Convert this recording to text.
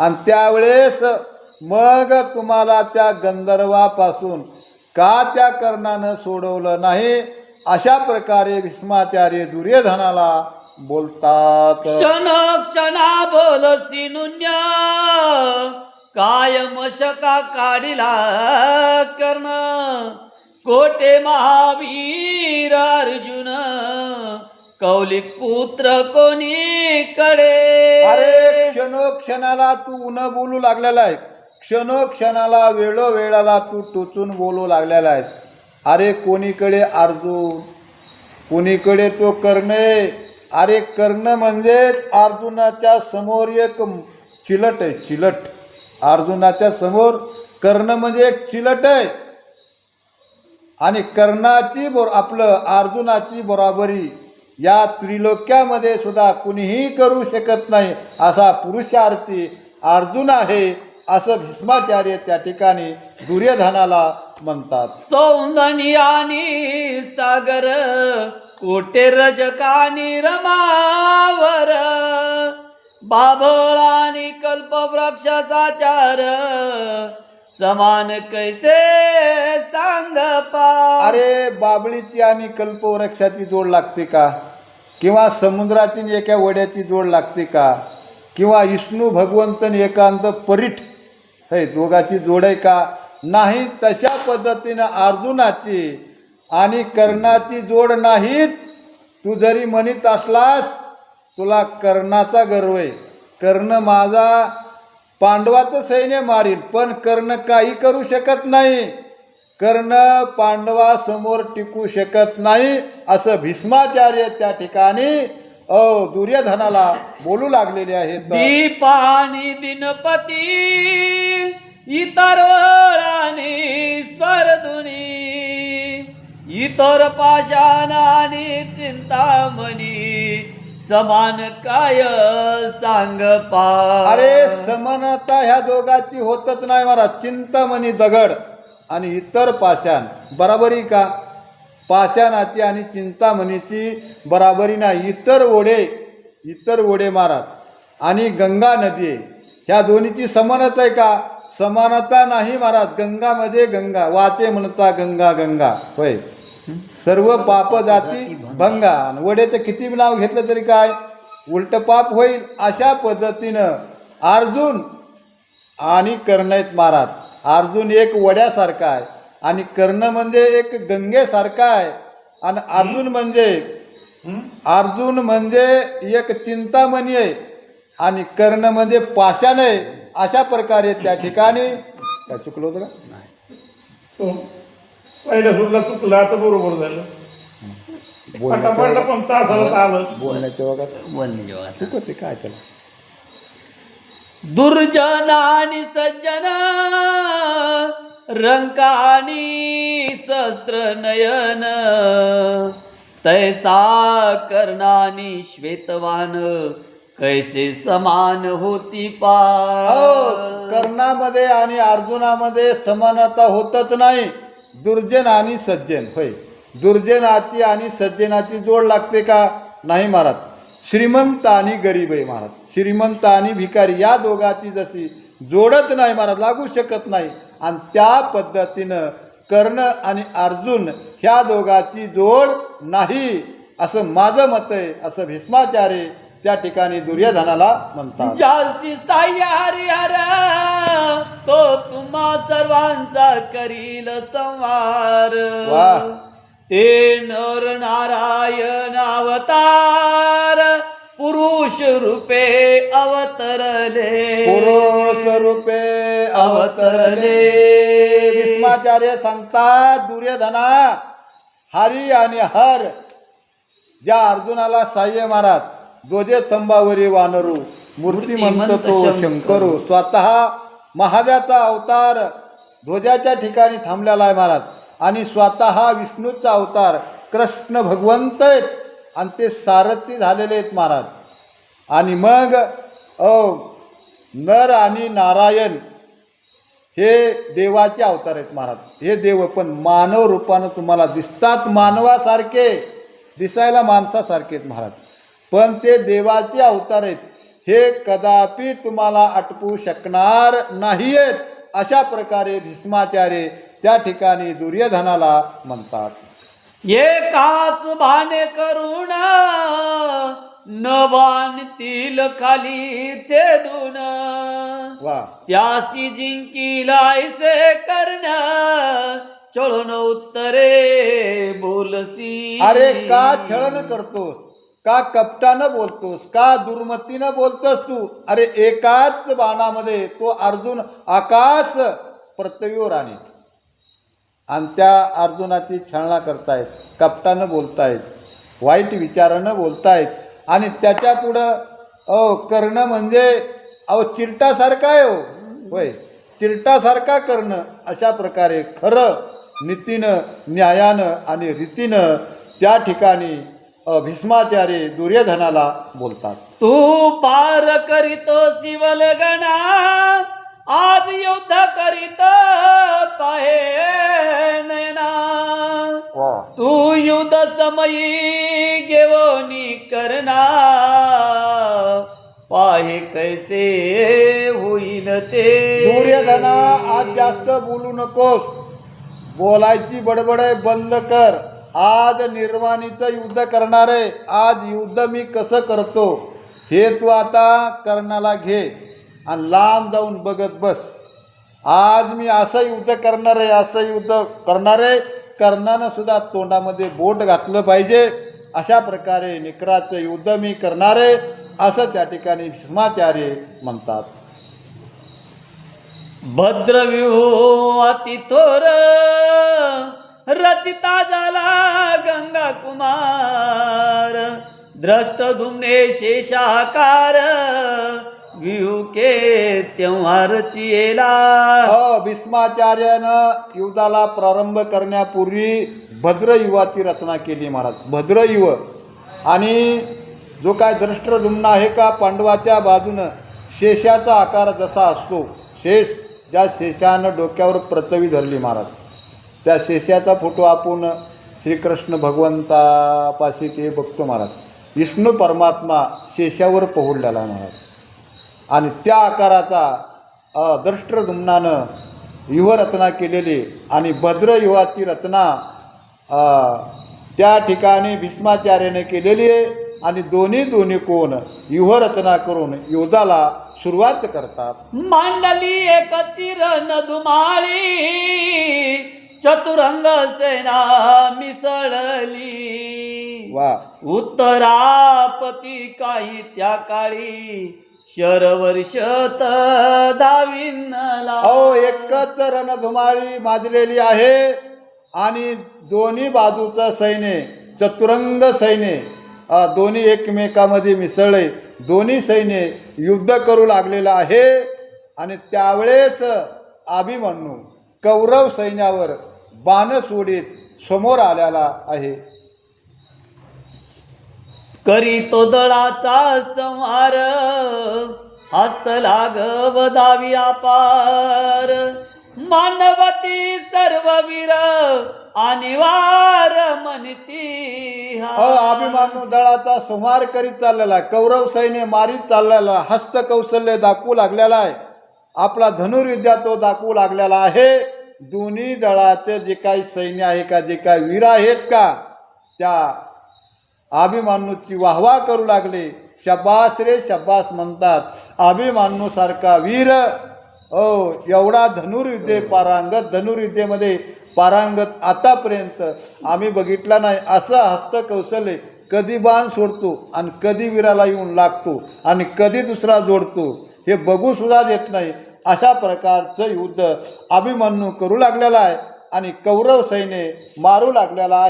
आणि त्यावेळेस मग तुम्हाला त्या गंधर्वापासून का त्या कर्णानं सोडवलं नाही अशा प्रकारे भीष्माचार्य दुर्योधनाला बोलतात. क्षण क्षणा बोल नुन्य काय मशका काढिला कर्ण. कोटे महावीर अर्जुन? कौलिक पुत्र कोणी कडे? अरे क्षणोक्षणाला तू न बोलू लागलेला आहे क्षणोक्षणाला वेळोवेळाला तू टोचून बोलू लागलेला आहे अरे कोणीकडे अर्जुन कोणीकडे तो कर्ण आहे. अरे कर्ण म्हणजे अर्जुनाच्या समोर एक चिलट आहे चिलट. अर्जुनाच्या समोर कर्ण म्हणजे एक चिलट आहे. आणि कर्णाची बरो आपलं अर्जुनाची बरोबरी. या त्रिलोक्यामध्ये सुद्धा कुणीही करू शकत नाही असा पुरुषार्थी अर्जुन आहे असं भीष्माचार्य त्या ठिकाणी दुर्योधनाला म्हणतात. सौंदनियानी सागर कोटे रजकानी रमावर? बाभळानी कल्पवृक्षाचार समान कैसे सांग पा अरे बाबळीची आणि कल्पवृक्षाची जोड लागते का? किंवा समुद्रातील एका वड्याची जोड लागते का? किंवा विष्णू भगवंतन एकांत परीठ? हे दोघाची जोड आहे का? नाही तशा पद्धतीनं अर्जुनाची आणि कर्णाची जोड नाहीत. तू जरी म्हणत असलास तुला कर्णाचा गर्व आहे. कर्ण माझा पांडवाचं सैन्य मारील पण कर्ण काही करू शकत नाही. कर्ण पांडवासमोर टिकू शकत नाही असं भीष्माचार्य त्या ठिकाणी अ दुर्योधनाला बोलू लागलेले आहेत. दीपानी दिनपती इतर वळानी स्वरधुनी इतर पाषाणानी चिंतामणी समान काय सांग पा. अरे समानता ह्या दोघाची होतच नाही महाराज. चिंतामणी दगड आणि इतर पाषाण. बराबरी का? पाषाणाची आणि चिंतामणीची बराबरी नाही. इतर ओढे इतर ओढे महाराज. आणि गंगा नदी आहे. ह्या दोन्हीची समानता आहे का? समानता नाही महाराज. गंगामध्ये गंगा. वाचे म्हणता गंगा गंगा. होय. सर्व पाप जाती भंगा. आणि वड्याचं किती नाव घेतलं तरी काय? उलट पाप होईल अशा पद्धतीनं अर्जुन आणि कर्ण आहेत महाराज अर्जुन एक वड्यासारखा आहे. आणि कर्ण म्हणजे एक गंगेसारखा आहे. आणि अर्जुन म्हणजे अर्जुन म्हणजे एक चिंतामणी आहे. आणि कर्ण म्हणजे पाषाण आहे. अशा प्रकारे त्या ठिकाणी काय चुकलं होतं का? तो पहिल्या सुटला चुकलं आता बरोबर झालं. पटापट पण तासाला आलं बोलण्याच्या चुकत आहे काय त्याला? दुर्जनानी सज्जन रंकानी शस्त्र नयन तैसा कर्णानी श्वेतवान कैसे समान होती पा हो कर्णामध्ये आणि अर्जुनामध्ये समानता होतच नाही. दुर्जन आणि सज्जन होय. दुर्जनाची आणि सज्जनाची जोड लागते का? नाही महाराज श्रीमंत आणि गरीब आहे महाराज श्रीमंत आणि भिकारी या दोघाची जशी जोडत नाही महाराज लागू शकत नाही. आणि त्या पद्धतीनं कर्ण आणि अर्जुन ह्या दोघाची जोड नाही असं माझं मत आहे असं भीष्माचार्य त्या ठिकाणी दुर्योधनाला म्हणतात. जासी साह्य हरिहर तो तुम्हा सर्वांचा करील संवार. ते नर नारायण अवतार पुरुष रूपे अवतरले. पुरुष रूपे अवतरले. भीष्माचार्य सांगतात दुर्योधना हरी आणि हर ज्या अर्जुनाला साह्य महाराज दोजे स्तंभावरी वानरू मूर्ती म्हणतो शंकरू. स्वतः महादेवाचा अवतार ध्वजाच्या ठिकाणी थांबलेला आहे महाराज. आणि स्वतः विष्णूचा अवतार कृष्ण भगवंत आहेत. आणि ते सारथी झालेले आहेत महाराज. आणि मग अ नर आणि नारायण हे देवाचे अवतार आहेत महाराज. हे देव पण मानव रूपानं तुम्हाला दिसतात. मानवासारखे दिसायला माणसासारखे आहेत महाराज. पण ते देवाचे अवतार आहेत. हे कदापि तुम्हाला आटपू शकणार नाहीयेत अशा प्रकारे भीष्माचार्य त्या ठिकाणी दुर्योधनाला म्हणतात. एकाच भाने करुण बांधतील खालीचे वा. त्याशी जिंकीलायसे कर्ण चळून उत्तरे बोलसी अरे का छळन करतोस? का कपटानं बोलतोस? का दुर्मतीनं बोलतोस तू? अरे एकाच बाणामध्ये तो अर्जुन आकाश पृथ्वीवर आणि आणि त्या अर्जुनाची छळणा करतायत कपटानं बोलतायत वाईट विचारानं बोलतायत आणि त्याच्या पुढं अहो करणं म्हणजे अहो चिरटासारखा आहे हो. होय. चिरटासारखा करणं अशा प्रकारे खरं नीतीनं न्यायानं आणि रीतीनं त्या ठिकाणी भीष्माचार्य दुर्योधनाला बोलतात तू पार करीतो शिवल गणा आज युद्ध करीत पाहे नयना. तू युद्ध समयी घेवनी करना पाहे कैसे होईल ते. दुर्योधना आज जास्त बोलू नकोस. बोलायची बडबड बंद कर. आज निर्वाणीचं युद्ध करणार आहे. आज युद्ध मी कसं करतो हे तू आता कर्णाला घे आणि लांब जाऊन बघत बस. आज मी असं युद्ध करणार आहे असं युद्ध करणार आहे. कर्णानं सुद्धा तोंडामध्ये बोट घातलं पाहिजे. अशा प्रकारे निकराचं युद्ध मी करणार आहे असं त्या ठिकाणी भीष्माचार्य म्हणतात. भद्रव्यूह अति थोर रचिता झाला गंगा कुमार द्रष्ट धुमने शेषाकार व्यूह के तेव्हा रचिएला हो भीष्माचार्यानं युद्धाला प्रारंभ करण्यापूर्वी भद्रयुवाची रचना केली महाराज. भद्रयुव आणि जो काय द्रष्टद्युम्न आहे का पांडवाच्या बाजूनं शेषाचा आकार जसा असतो शेष ज्या शेषानं डोक्यावर प्रतवी धरली महाराज. त्या शेषाचा फोटो आपण श्रीकृष्ण भगवंतापाशी ते बघतो महाराज. विष्णू परमात्मा शेषावर पोहोडलेला महाराज. आणि त्या आकाराचा अ, दृष्टद्युम्नानं युवरचना केलेली आणि भद्र युवाची रचना त्या ठिकाणी भीष्माचार्याने केलेली आहे आणि दोन्ही दोन्ही कोण युवरचना करून युद्धाला सुरुवात करतात. मांडली एक चिरण दुमाळी चतुरंग सेना मिसळली. वा. उत्तरापती काही त्या काळी शरवर्षत दाविनला. अहो एकच रणधुमाळी माजलेली आहे आणि दोन्ही बाजूचं सैन्य चतुरंग सैन्य अ, दोन्ही एकमेकामध्ये मिसळले. दोन्ही सैन्य युद्ध करू लागलेलं आहे आणि त्यावेळेस अभिमन्यू कौरव सैन्यावर बाण सोडीत समोर आलेला आहे. करीतो दळाचा संहार हस्त लागव दावी अपार. मानवती सर्व वीर आणि वार म्हणती अ, अभिमन्यू दळाचा संहार करीत चाललेला आहे. कौरव सैन्य मारीत चाललेला. हस्तकौशल्य दाखवू लागलेला आहे. आपला धनुर्विद्या तो दाखवू लागलेला आहे. दोन्ही दळाचे जे काही सैन्य आहे का जे काही वीर आहेत का त्या अभिमानूची वाहवा करू लागले. शब्बास रे शब्बास म्हणतात अभिमानूसारखा वीर ओ एवढा धनुर्विद्ये पारांगत धनुर्विद्येमध्ये पारांगत आतापर्यंत आम्ही बघितला नाही. असं हस्तकौशल्य कधी बाण सोडतो आणि कधी वीराला येऊन लागतो आणि कधी दुसरा जोडतो हे बघूसुद्धा देत नाही. अशा प्रकारचं युद्ध अभिमन्यू करू लागलेला आहे आणि कौरव सैन्य मारू लागलेला आहे.